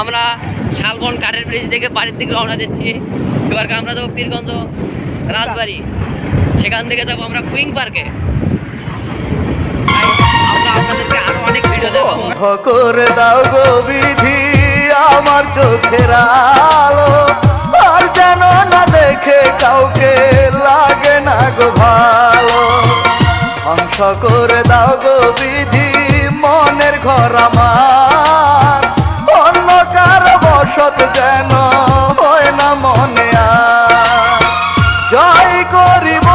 আমরা শালবন কাঠের ব্রিজ থেকে বাড়ির দিকে রওনা দিচ্ছি। এবার আমরা যাব পীরগঞ্জ রাজবাড়ি। সেখান থেকে যাব আমরা কুইং পার্কে। আমরা আপনাদেরকে আরও অনেক ভিডিও দেখাবো। করে দাও গো বিধি আমার চোখের আলো। আর যেন না দেখে কাউকে লাগে না গো ভালো। ধ্বংস করে দাও গো বিধি মনের ঘর আমার। হয় না মনে করিব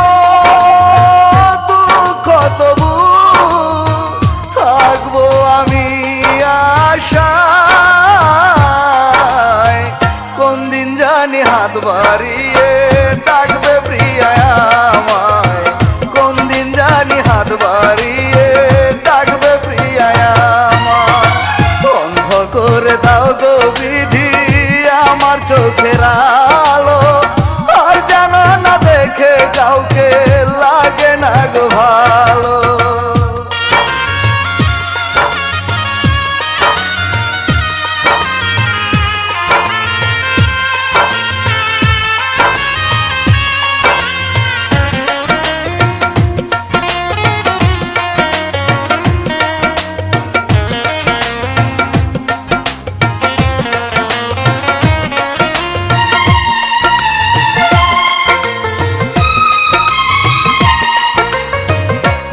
আমি আশা কোন দিন জানি হাত বাড়িয়ে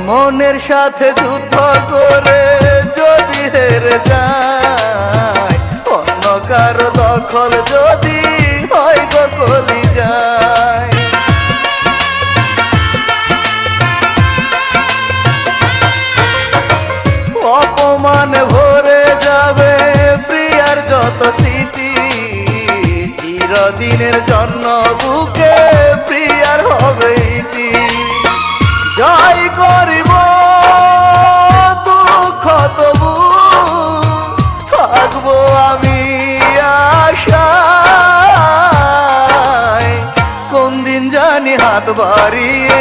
মনের সাথে যুদ্ধ করে যদি হেরে যায় অন্য কারও দখল যদি হয় গো কলি যায় অপমান ভরে যাবে প্রিয়ার যত স্মৃতি, চিরদিনের জন্য বুকে প্রিয়ার হবে ইতি জয় করিব দুঃখ তবু থাকব আমি আশা কোন দিন জানি হাত বাড়িয়ে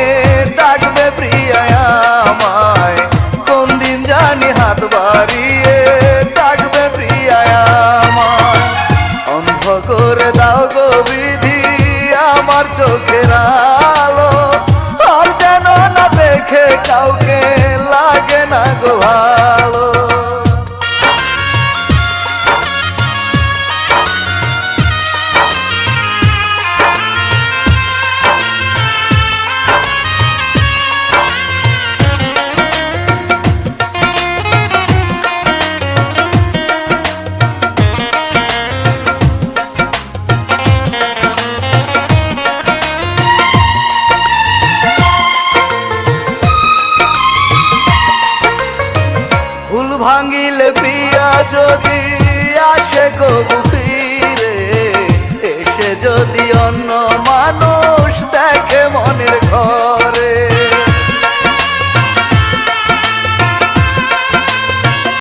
ভাঙিলে পিয়া যদি আসে গো